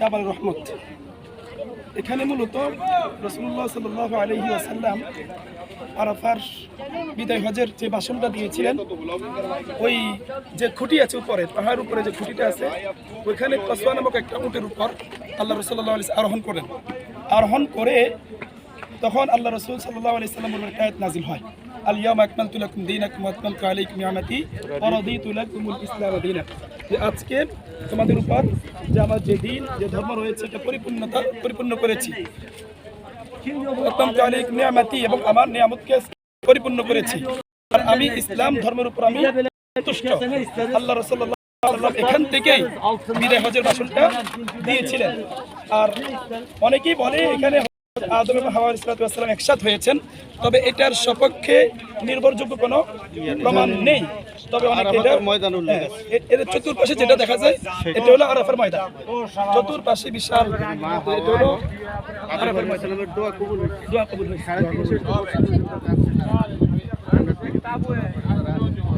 জাবাল রহমত। এখানে মূলত রসুল্লাহ সাল আলহি আসাল্লাম আরাফার বিদায় হজের যে ভাষণটা দিয়েছিলেন, ওই যে খুঁটি আছে উপরে, পাহাড়ের উপরে যে খুঁটিটা আছে, ওইখানে কসবা নামক একটা উটের উপর আল্লাহ রসুল্লাহ আলি আরোহণ করেন। আরোহণ করে তখন আল্লাহ রসুল সাল্লাহ আলি সাল্লামের একটা নাজিল হয়। আলিয়াম আকমাল তুলাকুম দিন আকুম আকমাল আলাইকুম ইয়ামাতি পরদি তুলাকুমুল ইসলাম দিন যে আজকে তোমাদের উপর যে আমার যে দিন, যে ধর্ম রয়েছে এটা পরিপূর্ণতা পরিপূর্ণ করেছি। আলাইকুম নিয়ামাতি এবং আমার নিয়ামতকে পরিপূর্ণ করেছি। আর আমি ইসলাম ধর্মের উপর আমি সন্তুষ্ট। আল্লাহ রসুল্লাহ এখান থেকেই বিদায় হজের ভাষণটা দিয়েছিলেন। আর অনেকেই বলে এখানে আদম এবং হাওয়া ইসলাতাম একসাথ হয়েছেন তবে এটার সপক্ষে নির্ভরযোগ্য কোনো প্রমাণ নেই। তবে অনেকে এটা হ্যাঁ, এর চতুর্পাশে যেটা দেখা যায় এটা হলো আরাফার ময়দান। চতুর্পাশে বিশাল এটা হলো আরাফার ময়দান। দোয়া কবুল হয়েছে।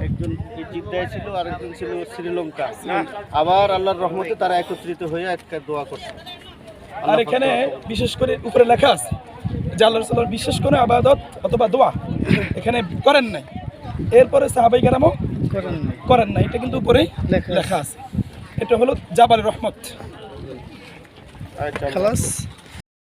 একজন জিদ্দায় ছিল আরেকজন ছিল শ্রীলঙ্কা। আবার আল্লাহর রহমতে তারা একত্রিত হয়ে একটা দোয়া করছে। আর এখানে বিশেষ করে উপরে লেখা আছে যে আল্লাহ রসুল্লাহর বিশেষ করে আবাদত অথবা দোয়া এখানে করেন নাই। এরপরে সাহাবাই কেরামও করেন নাই। এটা কিন্তু উপরে লেখা আছে। এটা হলো জাবাল রহমত। আচ্ছা খালাস।